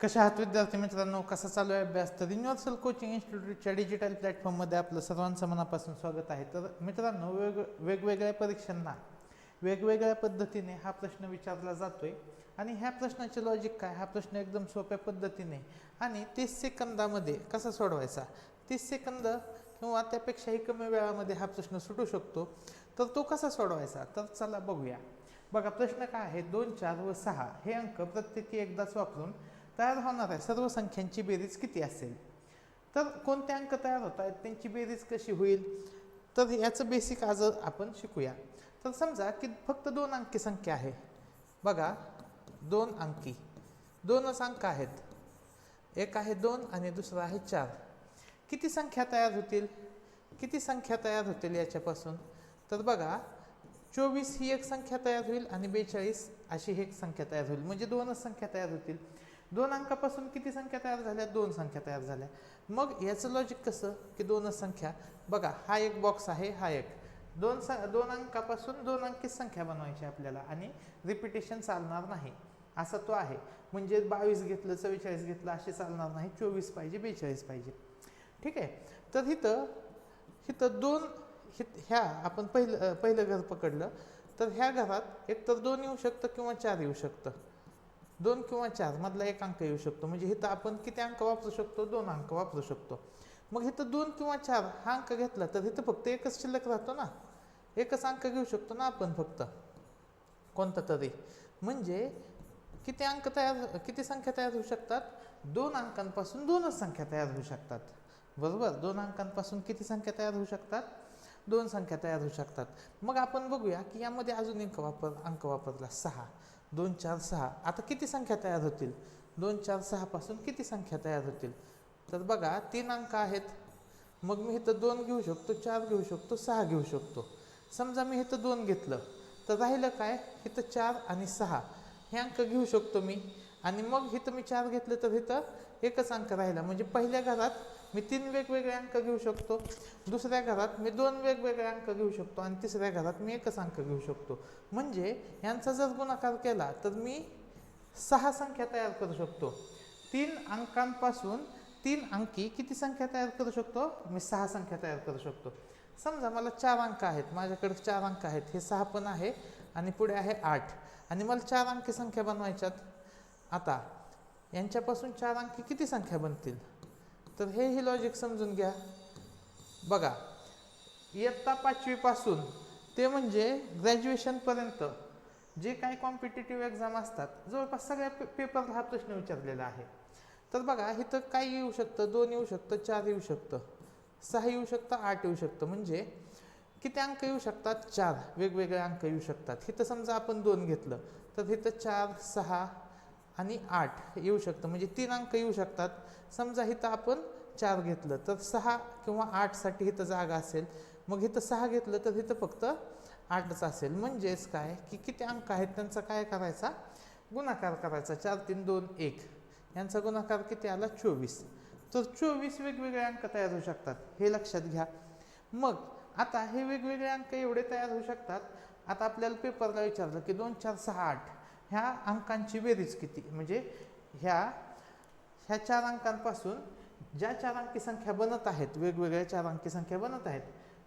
कशा आहात विद्यार्थी मित्रांनो? कसा चालू आहे अभ्यास? तर युनिव्हर्सल कोचिंग इन्स्टिट्यूटच्या डिजिटल प्लॅटफॉर्ममध्ये आपलं सर्वांचं मनापासून स्वागत आहे. तर मित्रांनो वेग वेगवेगळ्या परीक्षांना वेगवेगळ्या पद्धतीने हा प्रश्न विचारला जातो आहे आणि ह्या प्रश्नाचे लॉजिक काय? हा प्रश्न एकदम सोप्या पद्धतीने आणि तीस सेकंदामध्ये कसा सोडवायचा? तीस सेकंद किंवा त्यापेक्षाही कमी वेळामध्ये हा प्रश्न सुटू शकतो. तर तो कसा सोडवायचा? तर चला बघूया. बघा प्रश्न काय आहे? दोन चार व सहा हे अंक प्रत्येकी एकदाच वापरून तयार होणाऱ्या सर्व संख्यांची बेरीज किती असेल? तर कोणते अंक तयार होत आहेत? त्यांची बेरीज कशी होईल? तर याचं बेसिक आज आपण शिकूया. तर समजा की फक्त दोन अंकी संख्या आहे. बघा दोन अंकी. दोनच अंक आहेत. एक आहे दोन आणि दुसरा आहे चार. किती संख्या तयार होतील? किती संख्या तयार होतील याच्यापासून? तर बघा चोवीस ही एक संख्या तयार होईल आणि बेचाळीस अशी एक संख्या तयार होईल. म्हणजे दोनच संख्या तयार होतील. दोन अंकापासून किती संख्या तयार झाल्या? दोन संख्या तयार झाल्या. मग याचं लॉजिक कसं? की दोनच संख्या. बघा हा एक बॉक्स आहे हा एक. दोन स दोन अंकापासून दोन अंकी संख्या बनवायची आपल्याला आणि रिपिटेशन चालणार नाही. असा तो आहे. म्हणजे बावीस घेतलं चव्वेचाळीस घेतलं असे चालणार नाही. चोवीस पाहिजे बेचाळीस पाहिजे. ठीक आहे? तर इथं इथं दोन हित ह्या आपण पहिलं पहिलं घर पकडलं. तर ह्या घरात एक तर दोन येऊ शकतं किंवा चार येऊ शकतं. दोन किंवा चार मधला एक अंक येऊ शकतो. म्हणजे इथं आपण किती अंक वापरू शकतो? दोन अंक वापरू शकतो. मग इथं दोन किंवा चार हा अंक घेतला तर इथं फक्त एकच शिल्लक राहतो ना? एकच अंक घेऊ शकतो ना आपण फक्त? कोणता तरी. म्हणजे किती अंक तयार किती संख्या तयार होऊ शकतात? दोन अंकांपासून दोनच संख्या तयार होऊ शकतात. बरोबर? दोन अंकांपासून किती संख्या तयार होऊ शकतात? दोन संख्या तयार होऊ शकतात. मग आपण बघूया की यामध्ये अजून एक वापर अंक वापरला. सहा. दोन चार सहा. आता किती संख्या तयार होतील? दोन चार सहापासून किती संख्या तयार होतील? तर बघा तीन अंक आहेत. मग मी इथं दोन घेऊ शकतो चार घेऊ शकतो सहा घेऊ शकतो. समजा मी इथं दोन घेतलं. तर राहिलं काय? इथं चार आणि सहा. हे अंक घेऊ शकतो मी. आणि मग इथं मी चार घेतलं तर इथं एकच अंक राहिला. म्हणजे पहिल्या घरात मी तीन वेगवेगळे अंक घेऊ शकतो. दुसऱ्या घरात मी दोन वेगवेगळे अंक घेऊ शकतो. आणि तिसऱ्या घरात मी एकच अंक घेऊ शकतो. म्हणजे यांचा जर गुणाकार केला तर मी सहा संख्या तयार करू शकतो. तीन अंकांपासून तीन अंकी किती संख्या तयार करू शकतो? मी सहा संख्या तयार करू शकतो. समजा मला चार अंक आहेत. माझ्याकडे चार अंक आहेत. हे सहा पण आहे आणि पुढे आहे आठ. आणि मला चार अंकी संख्या बनवायच्यात. आता यांच्यापासून चार अंकी किती संख्या बनतील? तर हे ही लॉजिक समजून घ्या. बघा इयत्ता पाचवीपासून ते म्हणजे ग्रॅज्युएशनपर्यंत जे काही कॉम्पिटेटिव्ह एक्झाम असतात जवळपास सगळ्या पे पेपरला हा प्रश्न विचारलेला आहे. तर बघा इथं काय येऊ शकतं दोन येऊ शकतं चार येऊ शकतं सहा येऊ शकतं आठ येऊ शकतं. म्हणजे किती अंक येऊ शकतात? चार. वेगवेगळे अंक येऊ शकतात. इथं समजा आपण दोन घेतलं तर इथं चार सहा आणि आठ येऊ शकतं. म्हणजे तीन अंक येऊ शकतात. समजा इथं आपण चार घेतलं तर सहा किंवा आठसाठी इथं जागा असेल. मग इथं सहा घेतलं तर इथं फक्त आठच असेल. म्हणजेच काय? की किती अंक आहेत? त्यांचा काय करायचा? गुणाकार करायचा. चार तीन दोन एक. यांचा गुणाकार किती आला? चोवीस. तर चोवीस वेगवेगळे अंक तयार होऊ शकतात. हे लक्षात घ्या. मग आता हे वेगवेगळे अंक एवढे तयार होऊ शकतात. आता आपल्याला पेपरला विचारलं की दोन चार सहा आठ. ह्या अंकांची बेरीज किती? म्हणजे ह्या ह्या चार अंकांपासून ज्या चार अंकी संख्या बनत आहेत वेगवेगळ्या चार अंकी संख्या बनत आहेत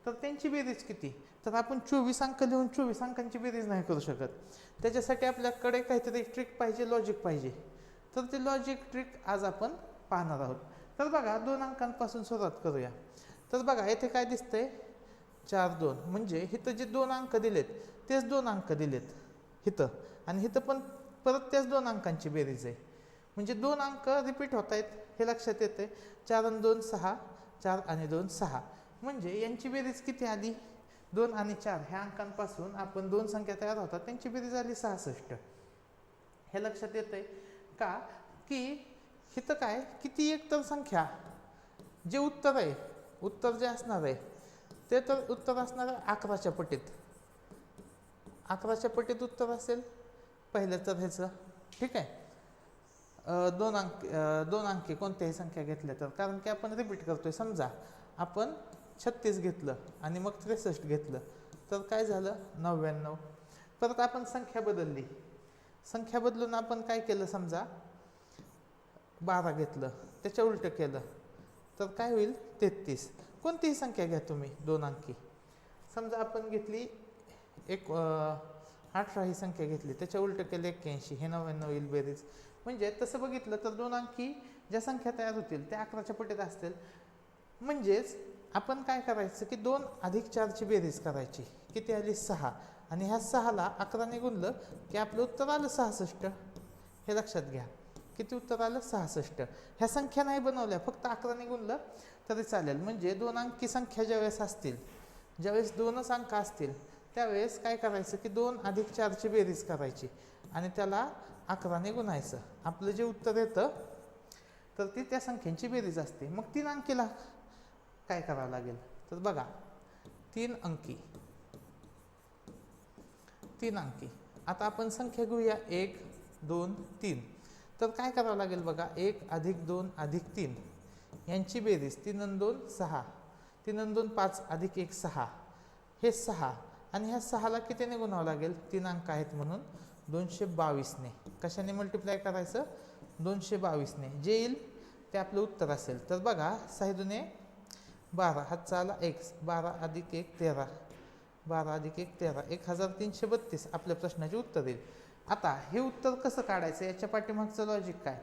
तर त्यांची बेरीज किती? तर आपण चोवीस अंक लिहून चोवीस अंकांची बेरीज नाही करू शकत. त्याच्यासाठी आपल्याकडे काहीतरी ट्रिक पाहिजे लॉजिक पाहिजे. तर ते लॉजिक ट्रिक आज आपण पाहणार आहोत. तर बघा दोन अंकांपासून सुरुवात करूया. तर बघा येथे काय दिसतंय? चार दोन. म्हणजे इथं जे दोन अंक दिलेत तेच दोन अंक दिलेत. इथं आणि इथं पण परत त्याच दोन अंकांची बेरीज आहे. म्हणजे दोन अंक रिपीट होत आहेत हे लक्षात येते चार आणि दोन सहा. चार आणि दोन सहा. म्हणजे यांची बेरीज किती आली? दोन आणि चार. ह्या अंकांपासून आपण दोन संख्या तयार होतात त्यांची बेरीज आली सहासष्ट. हे लक्षात येतंय का? की इथं काय? किती एकतर संख्या? जे उत्तर आहे उत्तर जे असणार आहे ते तर उत्तर असणार आहे अकराच्या पटीत. अकराच्या पटीत उत्तर असेल? पहिलं तर ह्याचं. ठीक आहे? दोन अंक दोन अंकी कोणत्याही संख्या घेतल्या तर. कारण की आपण रिपीट करतो आहे समजा आपण छत्तीस घेतलं आणि मग त्रेसष्ट घेतलं. तर काय झालं? नव्याण्णव. परत आपण संख्या बदलली. संख्या बदलून आपण काय केलं समजा? बारा घेतलं. त्याच्या उलटं केलं. तर काय होईल? तेहतीस. कोणतीही संख्या घ्या तुम्ही दोन अंकी. समजा आपण घेतली एक आ, अठरा ही संख्या घेतली त्याच्या उलट केलं एक्क्याऐंशी हे नव्याण्णव येईल बेरीज. म्हणजे तसं बघितलं तर दोन अंकी ज्या संख्या तयार होतील त्या अकराच्या पटीत असतील. म्हणजेच आपण काय करायचं की दोन अधिक चारची बेरीज करायची. किती आली? सहा. आणि ह्या सहाला अकराने गुणलं की आपलं उत्तर आलं सहासष्ट. हे लक्षात घ्या. किती उत्तर आलं? सहासष्ट. ह्या संख्या नाही बनवल्या फक्त अकराने गुणलं तरी चालेल. म्हणजे दोन अंकी संख्या ज्यावेळेस असतील ज्यावेळेस दोनच अंक असतील त्यावेळेस काय करायचं की दोन अधिक चारची बेरीज करायची आणि त्याला अकराने गुणायचं. आपलं जे उत्तर येतं तर ती त्या संख्यांची बेरीज असते. मग तीन अंकीला काय करावं लागेल? तर बघा तीन अंकी. तीन अंकी. आता आपण संख्या घेऊया. एक दोन तीन. तर काय करावं लागेल बघा? एक अधिक दोन अधिक तीन. यांची बेरीज तीन दोन सहा. तीन दोन पाच अधिक एक सहा. हे सहा. आणि ह्या सहाला कितीने गुणावं लागेल? तीन अंक आहेत म्हणून. दोनशे बावीसने. कशाने मल्टिप्लाय करायचं? दोनशे बावीसने. जे येईल ते आपलं उत्तर असेल. तर बघा साहेदूने बारा हातचा आला एक्स बारा अधिक एक तेरा. बारा अधिक एक तेरा. एक हजार तीनशे बत्तीस. आपल्या प्रश्नाचे उत्तर येईल. आता हे उत्तर कसं काढायचं? याच्या पाठीमागचं लॉजिक काय?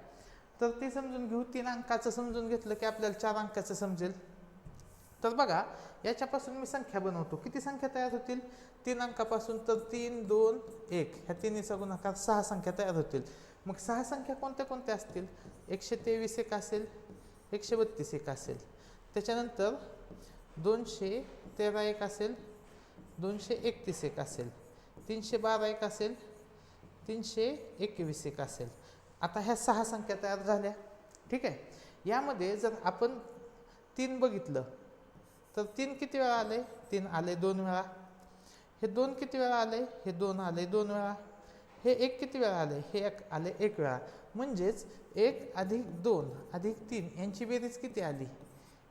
तर ते समजून घेऊ. तीन अंकाचं समजून घेतलं की आपल्याला चार अंकाचं समजेल. तर बघा याच्यापासून मी संख्या बनवतो. किती संख्या तयार होतील? तीन अंकापासून तर तीन दोन एक. ह्या तिन्हीचा गुणाकार सहा संख्या तयार होतील. मग सहा संख्या कोणत्या कोणत्या असतील? एकशे तेवीस एक असेल एकशे बत्तीस एक असेल. त्याच्यानंतर दोनशे तेरा एक असेल दोनशे एकतीस एक असेल तीनशे बारा एक असेल तीनशे एकवीस एक असेल. आता ह्या सहा संख्या तयार झाल्या. ठीक आहे? यामध्ये जर आपण तीन बघितलं तर तीन किती वेळा आले? तीन आले दोन वेळा. हे दोन किती वेळा आले? हे दोन आले दोन वेळा. हे एक किती वेळा आले? हे एक आले एक वेळा. म्हणजेच एक अधिक दोन अधिक तीन यांची बेरीज किती आली?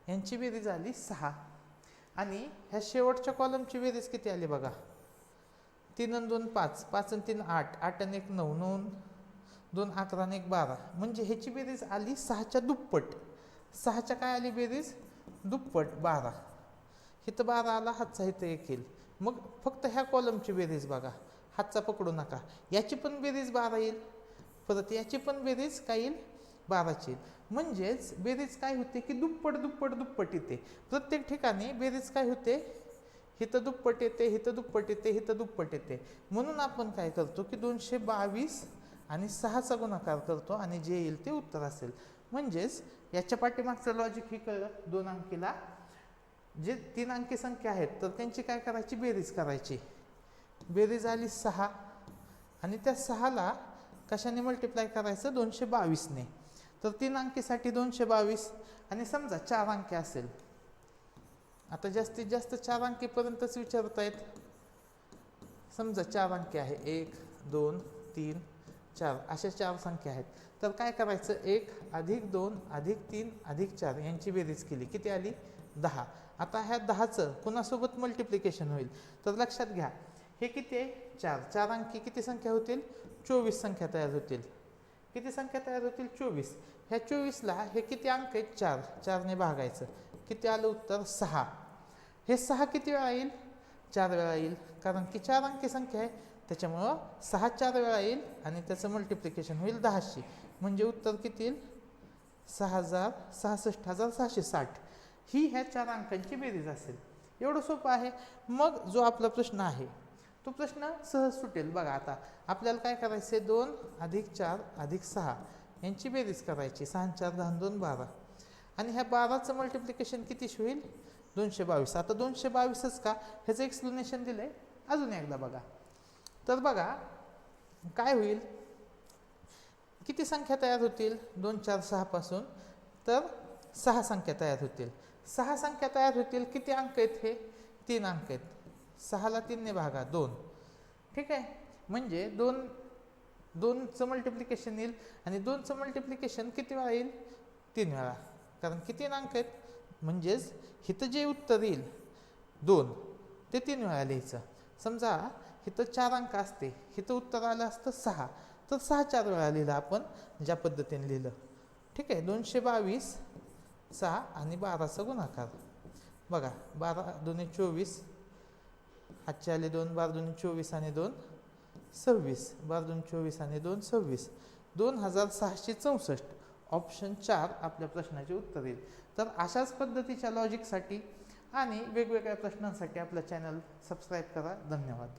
यांची बेरीज आली सहा. आणि ह्या शेवटच्या कॉलमची बेरीज किती आली बघा? तीन आणि दोन पाच. पाच आणि तीन आठ. आठ आणि एक नऊ. नऊ दोन अकरा आणि एक बारा. म्हणजे ह्याची बेरीज आली सहाच्या दुप्पट. सहाच्या काय आली बेरीज? दुप्पट बारा. इथं बारा आला हातचा इथं एक येईल. मग फक्त ह्या कॉलमची बेरीज बघा. हातचा पकडू नका. याची पण बेरीज बारा येईल. परत याची पण बेरीज काय येईल? बाराची येईल. म्हणजेच बेरीज काय होते की दुप्पट दुप्पट दुप्पट येते. प्रत्येक ठिकाणी बेरीज काय होते? हिथं दुप्पट येते हिथं दुप्पट येते हिथं दुप्पट येते. म्हणून आपण काय करतो की दोनशे बावीस आणि सहाचा गुणाकार करतो आणि जे येईल ते उत्तर असेल. म्हणजेच याच्या पाठीमागचं लॉजिक हे कळलं दोन अंकीला. जे तीन अंकी संख्या आहेत तर त्यांची काय करायची? बेरीज करायची. बेरीज आली सहा. आणि त्या सहाला कशाने मल्टिप्लाय करायचं? दोनशे बावीसने. तर तीन अंकीसाठी दोनशे बावीस. आणि समजा चार अंकी असेल. आता जास्तीत जास्त चार अंकीपर्यंतच विचारत आहेत समजा चार अंकी आहे. एक दोन तीन चार अशा चार संख्या आहेत. तर काय करायचं? एक अधिक दोन अधिक तीन अधिक चार यांची बेरीज केली. किती आली? दहा. आता ह्या दहाचं कुणासोबत मल्टिप्लिकेशन होईल? तर लक्षात घ्या. हे किती आहे? चार. चार अंकी किती संख्या होतील? चोवीस संख्या तयार होतील. किती संख्या तयार होतील? चोवीस. ह्या चोवीसला हे किती अंक आहेत? चार. चारने भागायचं. किती आलं उत्तर? सहा. हे सहा किती वेळा येईल? चार वेळा येईल. कारण की चार अंकी संख्या आहे. त्याच्यामुळं सहा चार वेळा येईल आणि त्याचं मल्टिप्लिकेशन होईल दहाशे. म्हणजे उत्तर किती येईल? सहा हजार सहासष्ट हजार सहाशे साठ. ही ह्या चार अंकांची बेरीज असेल. एवढं सोपं आहे. मग जो आपला प्रश्न आहे तो प्रश्न सहज सुटेल. बघा आता आपल्याला काय करायचं आहे दोन अधिक चार अधिक सहा. यांची बेरीज करायची. सहा चार दहा दोन बारा. आणि ह्या बाराचं मल्टिप्लिकेशन कितीशी होईल? दोनशे बावीस. आता दोनशे बावीसच का? ह्याचं एक्सप्लेनेशन दिलं आहे अजून एकदा बघा. तर बघा काय होईल? किती संख्या तयार होतील? दोन चार सहापासून तर सहा संख्या तयार होतील. सहा संख्या तयार होतील किती अंक आहेत हे? तीन अंक आहेत. सहाला तीनने भागा दोन. ठीक आहे? म्हणजे दोन दोनचं मल्टिप्लिकेशन येईल आणि दोनचं मल्टिप्लिकेशन किती वेळा येईल? तीन वेळा. कारण किती अंक आहेत? म्हणजेच इथं जे उत्तर येईल दोन ते तीन वेळा लिहायचं. समजा इथं चार अंक असते. इथं उत्तर आलं असतं सहा. तर सहा चार वेळा लिहिलं आपण ज्या पद्धतीने लिहिलं. ठीक आहे दोनशे बावीस सहा आणि बाराचा गुणाकार. बघा बारा दोन्ही चोवीस आजचे आले दोन बारा दोन्ही चोवीस आणि दोन सव्वीस. बारा दोन चोवीस आणि दोन सव्वीस. दोन हजार सहाशे चौसष्ट. ऑप्शन चार आपल्या प्रश्नाचे उत्तर येईल. तर अशाच पद्धतीच्या लॉजिकसाठी आणि वेगवेगळ्या प्रश्नांसाठी आपलं चॅनल सबस्क्राईब करा. धन्यवाद.